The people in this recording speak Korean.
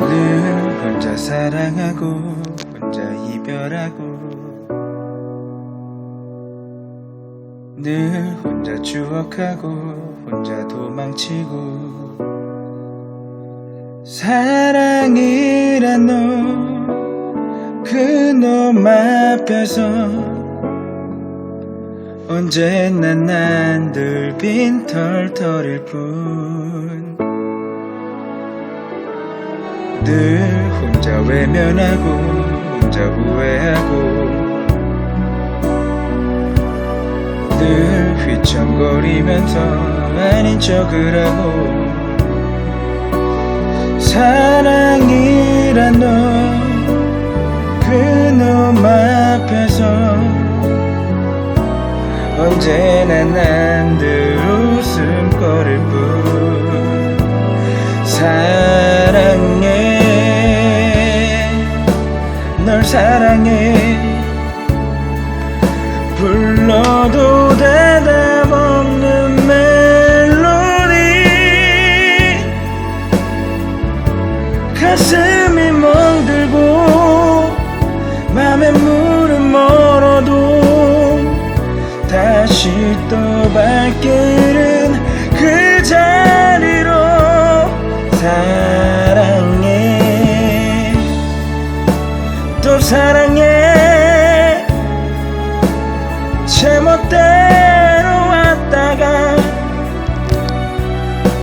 늘 혼자 사랑하고 혼자 이별하고. 늘 혼자 추억하고 혼자 도망치고. 사랑이란 놈 그놈 앞에서 언제나 난들 빈털터릴 뿐 늘 혼자 외면하고 혼자 후회하고 늘 휘청거리면서 아닌 척을 하고 사랑이란 놈 그놈 앞에서 언제나 난들 웃음거릴 뿐. 사랑 사랑해 불러도 대답 없는 멜로디. 가슴이 멍들고 맘에 물은 멀어도 다시 또 발길 사랑해.